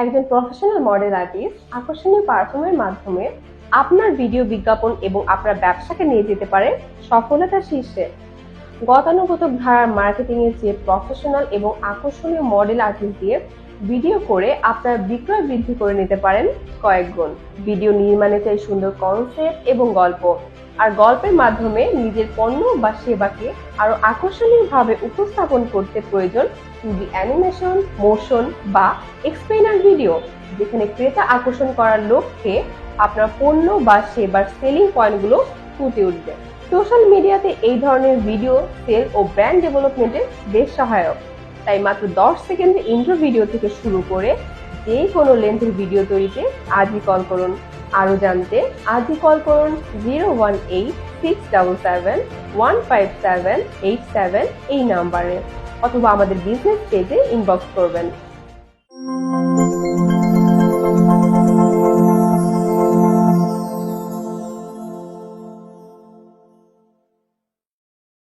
একজন professional model artist আকর্ষণীয় পারফর্মের মাধ্যমে আপনার ভিডিও বিজ্ঞাপন এবং আপনার ব্যবসাকে নিয়ে যেতে পারে সফলতার শীর্ষে। গতানুগতিক ধারার মার্কেটিং এর চেয়ে প্রফেশনাল এবং আকর্ষণীয় মডেল আর্টিস্ট দিয়ে ভিডিও করে আপনার বিক্রয় বৃদ্ধি করে নিতে পারেন কয়েক গুণ। ভিডিও নির্মাণে চাই সুন্দর কনসেপ্ট এবং গল্প। আর গল্পের মাধ্যমে নিজের পণ্য বা সেবাকে আরও আকর্ষণীয়ভাবে উপস্থাপন করতে প্রয়োজন টুবি অ্যানিমেশন মোশন বা এক্সপ্লেনার ভিডিও যেখানে ক্রেতা আকর্ষণ করার লক্ষ্যে আপনার পণ্য বা সেবার সেলিং পয়েন্টগুলো ফুটে উঠবে। সোশ্যাল মিডিয়াতে এই ধরনের ভিডিও সেল ও ব্র্যান্ড ডেভেলপমেন্টে বেশ সহায়ক। তাই মাত্র দশ সেকেন্ডের ইন্ট্রো ভিডিও থেকে শুরু করে যে কোনো লেন্থের ভিডিও তৈরিতে আজই কল করুন। আরও জানতে আজই কল করুন zero one eight six double seven one five seven eight seven এই নাম্বারে অথবা আমাদের বিজনেস পেজে ইনবক্স করবেন।